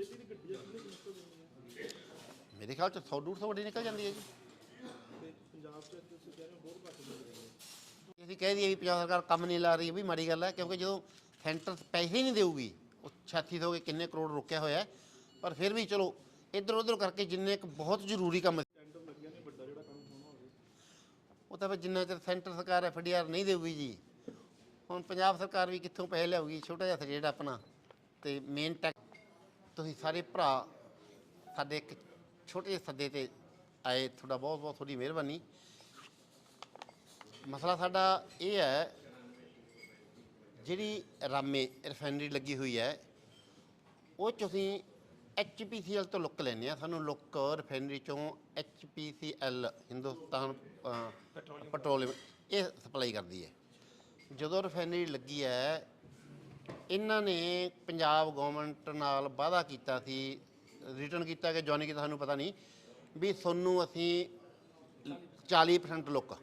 Daily ਦੀ ਗੱਡੀ ਆ ਕਿੰਨੇ ਕਿਲੋਮੀਟਰ ਜਾਂਦੀ ਹੈ ਮੇਰੇ ਖਿਆਲ ਚ 100 150 ਗੱਡੀ ਨਿਕਲ ਜਾਂਦੀ ਹੈ ਜੀ। ਤੇ ਪੰਜਾਬ 'ਚ ਤੁਸੀਂ ਕਹਿ ਰਹੇ ਹੋ ਘੱਟ ਮਿਲ ਰਹੀ ਹੈ ਅਸੀਂ ਕਹਿ ਦਈਏ ਵੀ ਪੰਜਾਬ ਸਰਕਾਰ ਕੰਮ ਨਹੀਂ ਲਾ ਰਹੀ ਇਹ ਵੀ ਮਾੜੀ ਗੱਲ ਹੈ ਕਿਉਂਕਿ ਜਦੋਂ ਸੈਂਟਰ ਪੈਸੇ ਹੀ ਨਹੀਂ ਦੇਊਗੀ ਉਹ ਛਾਤੀ ਤੋਂ ਕਿ ਕਿੰਨੇ ਕਰੋੜ ਰੁਕਿਆ ਹੋਇਆ ਪਰ ਫਿਰ ਵੀ ਚਲੋ ਇੱਧਰ ਉੱਧਰ ਕਰਕੇ ਜਿੰਨੇ ਇੱਕ ਬਹੁਤ ਜ਼ਰੂਰੀ ਕੰਮ ਟੈਂਡਰ ਲੱਗਿਆ ਨੇ ਵੱਡਾ ਜਿਹੜਾ ਕੰਮ ਹੋਣਾ ਹੋਵੇ ਉਹ ਤਾਂ ਫਿਰ ਜਿੰਨਾ ਚਿਰ ਸੈਂਟਰ ਸਰਕਾਰ ਐਫਡੀਆਰ ਨਹੀਂ ਦੇਊਗੀ ਜੀ ਹੁਣ ਪੰਜਾਬ ਸਰਕਾਰ ਵੀ ਕਿੱਥੋਂ ਪੈਸੇ ਲਿਆਊਗੀ ਛੋਟਾ ਜਿਹਾ ਜਿਹੜਾ ਆਪਣਾ ਤੇ ਮੇਨ ਟੈਕ ਤੁਸੀਂ ਸਾਰੇ ਭਰਾ ਸਾਡੇ ਇੱਕ ਛੋਟੇ ਜਿਹੇ ਸੱਦੇ ਤੇ ਆਏ ਤੁਹਾਡਾ ਬਹੁਤ ਬਹੁਤ ਤੁਹਾਡੀ ਮਿਹਰਬਾਨੀ। ਮਸਲਾ ਸਾਡਾ ਇਹ ਹੈ ਜਿਹੜੀ ਰਾਮੇ ਰਿਫਾਈਨਰੀ ਲੱਗੀ ਹੋਈ ਹੈ ਉਹ 'ਚ ਅਸੀਂ ਐਚਪੀਸੀਐਲ ਤੋਂ ਲੁੱਕ ਲੈਂਦੇ ਆ ਸਾਨੂੰ ਲੁੱਕ ਰਿਫਾਈਨਰੀ ਚੋਂ ਐਚਪੀਸੀਐਲ ਹਿੰਦੁਸਤਾਨ ਪੈਟਰੋਲੀਅਮ ਇਹ ਸਪਲਾਈ ਕਰਦੀ ਹੈ। ਜਦੋਂ ਰਿਫਾਈਨਰੀ ਲੱਗੀ ਹੈ ਇਹਨਾਂ ਨੇ ਪੰਜਾਬ ਗਵਰਨਮੈਂਟ ਨਾਲ ਵਾਅਦਾ ਕੀਤਾ ਸੀ ਰਿਟਰਨ ਕੀਤਾ ਕਿ ਜੁਆਇਨ ਕੀਤਾ ਸਾਨੂੰ ਪਤਾ ਨਹੀਂ ਵੀ ਤੁਹਾਨੂੰ ਅਸੀਂ 40% ਲੁੱਕ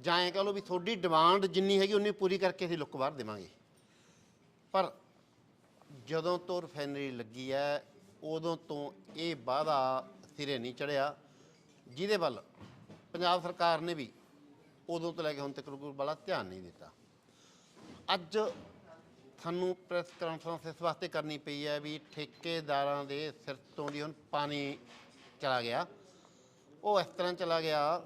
ਜਾਂ ਐਂ ਕਹ ਲਓ ਵੀ ਤੁਹਾਡੀ ਡਿਮਾਂਡ ਜਿੰਨੀ ਹੈਗੀ ਉਨੀ ਪੂਰੀ ਕਰਕੇ ਅਸੀਂ ਲੁੱਕ ਬਾਹਰ ਦੇਵਾਂਗੇ। ਪਰ ਜਦੋਂ ਤੋਂ ਰਿਫਾਈਨਰੀ ਲੱਗੀ ਹੈ, ਉਦੋਂ ਤੋਂ ਇਹ ਵਾਅਦਾ ਸਿਰੇ ਨਹੀਂ ਚੜਿਆ। ਜਿਹਦੇ ਵੱਲ ਪੰਜਾਬ ਸਰਕਾਰ ਨੇ ਵੀ ਉਦੋਂ ਤੋਂ ਲੈ ਕੇ ਹੁਣ ਤੱਕ ਕੋਈ ਬੜਾ ਧਿਆਨ ਨਹੀਂ ਦਿੱਤਾ। ਅੱਜ ਸਾਨੂੰ ਪ੍ਰੈਸ ਕਾਨਫਰੰਸ ਇਸ ਵਾਸਤੇ ਕਰਨੀ ਪਈ ਹੈ ਵੀ ਠੇਕੇਦਾਰਾਂ ਦੇ ਸਿਰ ਤੋਂ ਦੀ ਹੁਣ ਪਾਣੀ ਚਲਾ ਗਿਆ। ਉਹ ਇਸ ਤਰ੍ਹਾਂ ਚਲਾ ਗਿਆ।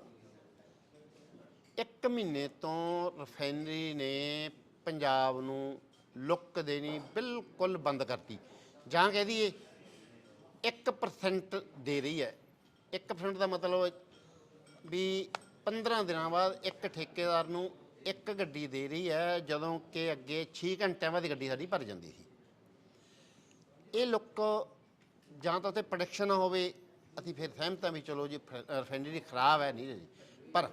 ਇੱਕ ਮਹੀਨੇ ਤੋਂ ਰਿਫਾਈਨਰੀ ਨੇ ਪੰਜਾਬ ਨੂੰ ਲੁੱਕ ਦੇਣੀ ਬਿਲਕੁਲ ਬੰਦ ਕਰਤੀ। ਜਾਂ ਕਹਿ ਦਈਏ 1% ਦੇ ਰਹੀ ਹੈ। 1% ਦਾ ਮਤਲਬ ਵੀ 15 ਦਿਨਾਂ ਬਾਅਦ ਇੱਕ ਠੇਕੇਦਾਰ ਨੂੰ ਇੱਕ ਗੱਡੀ ਦੇ ਰਹੀ ਹੈ, ਜਦੋਂ ਕਿ ਅੱਗੇ 6 ਘੰਟਿਆਂ ਬਾਅਦ ਗੱਡੀ ਸਾਡੀ ਭਰ ਜਾਂਦੀ ਸੀ। ਇਹ ਲੁੱਕ ਜਾਂ ਤਾਂ ਉੱਥੇ ਪ੍ਰੋਡਕਸ਼ਨ ਹੋਵੇ, ਅਸੀਂ ਫਿਰ ਸਹਿਮਤ ਹਾਂ ਵੀ ਚਲੋ ਜੀ ਰਿਫਾਈਨਰੀ ਖਰਾਬ ਹੈ, ਨਹੀਂ ਜੀ। ਪਰ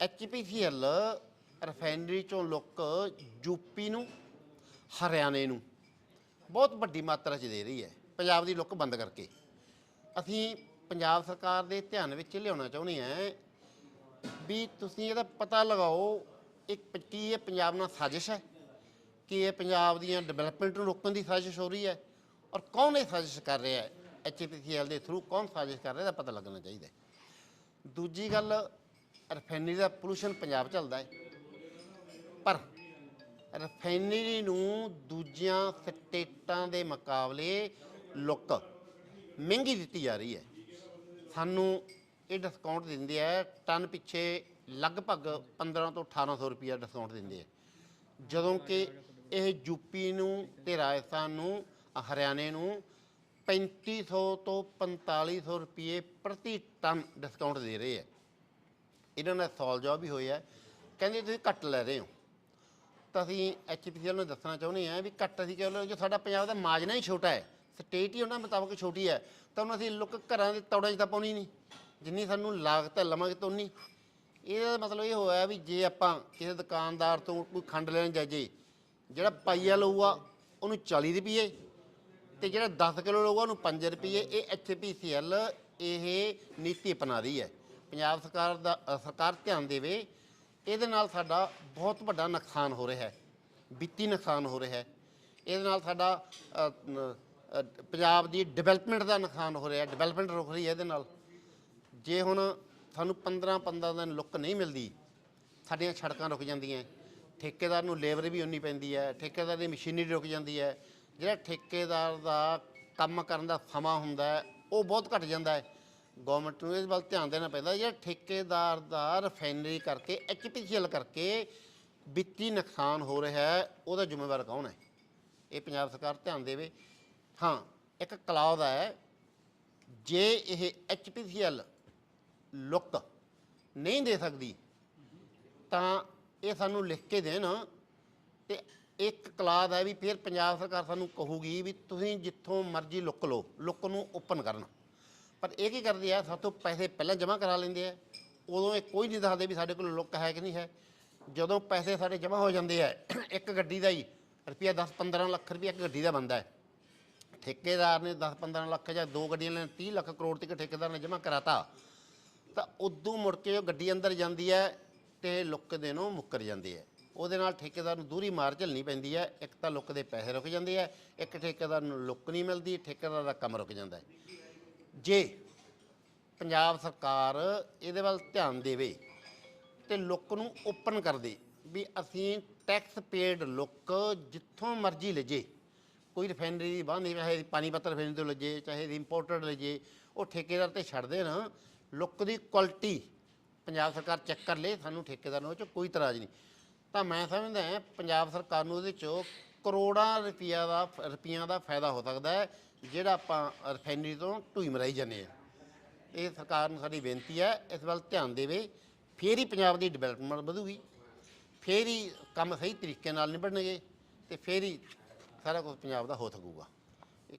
ਐਚਪੀਸੀਐਲ ਰਿਫਾਈਨਰੀ ਚੋਂ ਲੁੱਕ ਯੂਪੀ ਨੂੰ, ਹਰਿਆਣੇ ਨੂੰ ਬਹੁਤ ਵੱਡੀ ਮਾਤਰਾ 'ਚ ਦੇ ਰਹੀ ਹੈ। ਪੰਜਾਬ ਦੀ ਲੁੱਕ ਬੰਦ ਕਰਕੇ। ਅਸੀਂ ਪੰਜਾਬ ਸਰਕਾਰ ਦੇ ਧਿਆਨ ਵਿੱਚ ਲਿਆਉਣਾ ਚਾਹੁੰਦੇ ਹਾਂ ਵੀ ਤੁਸੀਂ ਇਹਦਾ ਪਤਾ ਲਗਾਓ ਇੱਕ ਪ- ਕੀ ਇਹ ਪੰਜਾਬ ਨਾਲ ਸਾਜ਼ਿਸ਼ ਹੈ? ਕਿ ਇਹ ਪੰਜਾਬ ਦੀਆਂ ਡਿਵੈਲਪਮੈਂਟ ਨੂੰ ਰੋਕਣ ਦੀ ਸਾਜ਼ਿਸ਼ ਹੋ ਰਹੀ ਹੈ? ਔਰ ਕੌਣ ਇਹ ਸਾਜ਼ਿਸ਼ ਕਰ ਰਿਹਾ ਹੈ? ਐਚਪੀਸੀਐਲ ਦੇ ਥਰੂ ਕੌਣ ਸਾਜ਼ਿਸ਼ ਕਰ ਰਿਹਾ ਇਹਦਾ ਪਤਾ ਲੱਗਣਾ ਚਾਹੀਦਾ ਦੂਜੀ ਗੱਲ ਰਿਫਾਈਨਰੀ ਦਾ ਪੋਲੂਸ਼ਨ ਪੰਜਾਬ ਚੱਲਦਾ ਹੈ। ਪਰ ਰਿਫਾਈਨਰੀ ਨੂੰ ਦੂਜੀਆਂ ਸਟੇਟਾਂ ਦੇ ਮੁਕਾਬਲੇ ਲੁੱਕ ਮਹਿੰਗੀ ਦਿੱਤੀ ਜਾ ਰਹੀ ਹੈ। ਸਾਨੂੰ ਇਹ ਡਿਸਕਾਊਂਟ ਦਿੰਦੇ ਆ, ਟਨ ਪਿੱਛੇ ਲਗਭਗ 15 ਤੋਂ 1800 ਰੁਪਿਆ ਡਿਸਕਾਊਂਟ ਦਿੰਦੇ ਆ। ਜਦੋਂ ਕਿ ਇਹ ਯੂਪੀ ਨੂੰ, ਤੇ ਰਾਜਸਥਾਨ ਨੂੰ ਹਰਿਆਣੇ ਨੂੰ 3500 ਤੋਂ 4500 ਰੁਪਏ ਪ੍ਰਤੀ ਟਨ ਡਿਸਕਾਊਂਟ ਦੇ ਰਹੇ ਆ। ਇਹਨਾਂ ਨਾਲ ਸੌਲ ਜਵਾਬ ਵੀ ਹੋਇਆ। ਕਹਿੰਦੇ ਤੁਸੀਂ ਘੱਟ ਲੈ ਰਹੇ ਹੋ। ਤਾਂ ਅਸੀਂ ਐਚਪੀਸੀਐਲ ਨੂੰ ਦੱਸਣਾ ਚਾਹੁੰਦੇ ਹਾਂ ਵੀ ਘੱਟ ਅਸੀਂ ਕਿਉਂ ਜੋ ਸਾਡਾ ਪੰਜਾਬ ਦਾ ਮਾਜਨਾ ਹੀ ਛੋਟਾ ਹੈ। ਸਟੇਟ ਹੀ ਉਹਨਾਂ ਮੁਤਾਬਕ ਛੋਟੀ ਹੈ। ਤਾਂ ਉਹਨੂੰ ਅਸੀਂ ਲੋਕ ਘਰਾਂ ਦੇ ਤੌੜਾਂ 'ਚ ਤਾਂ ਪਾਉਣੀ ਨਹੀਂ। ਜਿੰਨੀ ਸਾਨੂੰ ਲਾਗਤ ਹੈ, ਲਵਾਂਗੇ ਤਾਂ ਉਨੀ ਇਹਦਾ ਮਤਲਬ ਇਹ ਹੋਇਆ ਵੀ ਜੇ ਆਪਾਂ ਕਿਸੇ ਦੁਕਾਨਦਾਰ ਤੋਂ ਕੋਈ ਖੰਡ ਲੈਣ ਜਾਈਏ, ਜਿਹੜਾ ਪਾਈਆ ਲਊਗਾ ਉਹਨੂੰ 40 ਰੁਪਏ ਤੇ ਜਿਹੜਾ 10 ਕਿਲੋ ਲਊਗਾ, ਉਹਨੂੰ 5 ਰੁਪਏ ਇਹ ਐਚਪੀਸੀਐਲ ਇਹ ਨੀਤੀ ਅਪਣਾ ਰਹੀ ਹੈ। ਪੰਜਾਬ ਸਰਕਾਰ ਦਾ, ਸਰਕਾਰ ਧਿਆਨ ਦੇਵੇ, ਇਹਦੇ ਨਾਲ ਸਾਡਾ ਬਹੁਤ ਵੱਡਾ ਨੁਕਸਾਨ ਹੋ ਰਿਹਾ ਹੈ। ਵਿੱਤੀ ਨੁਕਸਾਨ ਹੋ ਰਿਹਾ ਹੈ। ਇਹਦੇ ਨਾਲ ਸਾਡਾ ਪੰਜਾਬ ਦੀ ਡਿਵੈਲਪਮੈਂਟ ਦਾ ਨੁਕਸਾਨ ਹੋ ਰਿਹਾ ਡਿਵੈਲਪਮੈਂਟ ਰੁਕ ਰਹੀ ਹੈ ਇਹਦੇ ਨਾਲ। ਜੇ ਹੁਣ ਸਾਨੂੰ 15 15 ਦਿਨ ਲੁੱਕ ਨਹੀਂ ਮਿਲਦੀ। ਸਾਡੀਆਂ ਸੜਕਾਂ ਰੁਕ ਜਾਂਦੀਆਂ। ਠੇਕੇਦਾਰ ਨੂੰ ਲੇਬਰ ਵੀ ਉਨੀ ਪੈਂਦੀ ਹੈ। ਠੇਕੇਦਾਰ ਦੀ ਮਸ਼ੀਨਰੀ ਰੁਕ ਜਾਂਦੀ ਹੈ। ਜਿਹੜਾ ਠੇਕੇਦਾਰ ਦਾ ਕੰਮ ਕਰਨ ਦਾ ਸਮਾਂ ਹੁੰਦਾ ਉਹ ਬਹੁਤ ਘਟ ਜਾਂਦਾ ਹੈ। ਗਵਰਨਮੈਂਟ ਨੂੰ ਇਸ ਵੱਲ ਧਿਆਨ ਦੇਣਾ ਪੈਂਦਾ ਜਿਹੜਾ ਠੇਕੇਦਾਰ ਦਾ ਰਿਫਾਈਨਰੀ ਕਰਕੇ ਐਚਪੀਸੀਐਲ ਕਰਕੇ ਵਿੱਤੀ ਨੁਕਸਾਨ ਹੋ ਰਿਹਾ ਹੈ, ਉਹਦਾ ਜ਼ਿੰਮੇਵਾਰ ਕੌਣ ਹੈ? ਇਹ ਪੰਜਾਬ ਸਰਕਾਰ ਧਿਆਨ ਦੇਵੇ। ਹਾਂ, ਇੱਕ ਕਲਾਉਦ ਹੈ। ਜੇ ਇਹ ਐਚਪੀਸੀਐਲ ਲੁੱਕ ਨਹੀਂ ਦੇ ਸਕਦੀ, ਤਾਂ ਇਹ ਸਾਨੂੰ ਲਿਖ ਕੇ ਦੇਣ ਤੇ ਇੱਕ ਕਲਾਦ ਹੈ ਵੀ ਫਿਰ ਪੰਜਾਬ ਸਰਕਾਰ ਸਾਨੂੰ ਕਹੂਗੀ ਵੀ ਤੁਸੀਂ ਜਿੱਥੋਂ ਮਰਜ਼ੀ ਲੁੱਕ ਲਓ, ਲੁੱਕ ਨੂੰ ਓਪਨ ਕਰਨ। ਪਰ ਇਹ ਕੀ ਕਰਦੇ ਆ ਸਾਡੇ ਤੋਂ ਪੈਸੇ ਪਹਿਲਾਂ ਜਮ੍ਹਾਂ ਕਰਾ ਲੈਂਦੇ ਆ। ਉਦੋਂ ਇਹ ਕੋਈ ਨਹੀਂ ਦੱਸਦੇ ਵੀ ਸਾਡੇ ਕੋਲ ਲੁੱਕ ਹੈ ਕਿ ਨਹੀਂ ਹੈ। ਜਦੋਂ ਪੈਸੇ ਸਾਡੇ ਜਮ੍ਹਾਂ ਹੋ ਜਾਂਦੇ ਆ, ਇੱਕ ਗੱਡੀ ਦਾ ਹੀ ਰੁਪਿਆ 10 15 ਲੱਖ ਰੁਪਇਆ ਇੱਕ ਗੱਡੀ ਦਾ ਬੰਦਾ ਹੈ। ਠੇਕੇਦਾਰ ਨੇ 10 15 ਲੱਖ ਜਾਂ ਦੋ ਗੱਡੀਆਂ ਲੈਣ 30 ਲੱਖ ਕਰੋੜ ਤੱਕ ਠੇਕੇਦਾਰ ਨੇ ਜਮ੍ਹਾਂ ਕਰਾਤਾ। ਤਾਂ ਉਦੋਂ ਮੁੜ ਕੇ ਉਹ ਗੱਡੀ ਅੰਦਰ ਜਾਂਦੀ ਹੈ ਤੇ ਲੁੱਕ ਦੇ ਨੂੰ ਮੁੱਕਰ ਜਾਂਦੀ ਹੈ। ਉਹਦੇ ਨਾਲ ਠੇਕੇਦਾਰ ਨੂੰ ਦੂਰੀ ਮਾਰ ਝੱਲਣੀ ਪੈਂਦੀ ਹੈ। ਇੱਕ ਤਾਂ ਲੁੱਕ ਦੇ ਪੈਸੇ ਰੁਕ ਜਾਂਦੇ ਆ, ਇੱਕ ਠੇਕੇਦਾਰ ਨੂੰ ਲੁੱਕ ਨਹੀਂ ਮਿਲਦੀ, ਠੇਕੇਦਾਰ ਦਾ ਕੰਮ ਰੁਕ ਜਾਂਦਾ ਹੈ। ਜੇ ਪੰਜਾਬ ਸਰਕਾਰ ਇਹਦੇ ਵੱਲ ਧਿਆਨ ਦੇਵੇ ਤੇ ਲੁੱਕ ਨੂੰ ਓਪਨ ਕਰ ਦੇ ਵੀ ਅਸੀਂ ਟੈਕਸ ਪੇਡ ਲੁੱਕ ਜਿੱਥੋਂ ਮਰਜ਼ੀ ਲਜੇ ਕੋਈ ਰਿਫਾਈਨਰੀ ਦੀ ਬਾਂਹ ਨਹੀਂ, ਚਾਹੇ ਪਾਣੀ ਪੱਤਰ ਰਿਫਾਈਨਰੀ ਤੋਂ ਲਜੇ ਚਾਹੇ ਇੰਪੋਰਟਡ ਲਜੇ ਉਹ ਠੇਕੇਦਾਰ ਤੇ ਛੱਡਦੇ ਦੇਣ ਲੁੱਕ ਦੀ ਕੁਆਲਿਟੀ ਪੰਜਾਬ ਸਰਕਾਰ ਚੈੱਕ ਕਰ ਲੇ, ਸਾਨੂੰ ਠੇਕੇਦਾਰ ਨੂੰ ਉਹ 'ਚ ਕੋਈ ਤਰਾਜ ਨਹੀਂ। ਤਾਂ ਮੈਂ ਸਮਝਦਾ ਹਾਂ, ਪੰਜਾਬ ਸਰਕਾਰ ਨੂੰ ਉਹਦੇ 'ਚੋਂ ਕਰੋੜਾਂ ਰੁਪਈਆ ਦਾ, ਰੁਪਈਆਂ ਦਾ ਫਾਇਦਾ ਹੋ ਸਕਦਾ ਹੈ, ਜਿਹੜਾ ਆਪਾਂ ਰਿਫਾਈਨਰੀ ਤੋਂ ਢੂਈ ਮਰਾਈ ਜਾਂਦੇ ਆ ਇਹ ਸਰਕਾਰ ਨੂੰ ਸਾਡੀ ਬੇਨਤੀ ਹੈ, ਇਸ ਵੱਲ ਧਿਆਨ ਦੇਵੇ, ਫੇਰ ਹੀ ਪੰਜਾਬ ਦੀ ਡਿਵੈਲਪਮੈਂਟ ਵਧੂਗੀ, ਫੇਰ ਹੀ ਕੰਮ ਸਹੀ ਤਰੀਕੇ ਨਾਲ ਨਿਭਣਗੇ ਤੇ ਫੇਰ ਹੀ ਸਾਰਾ ਕੁਝ ਪੰਜਾਬ ਦਾ ਹੋ ਸਕੂਗਾ।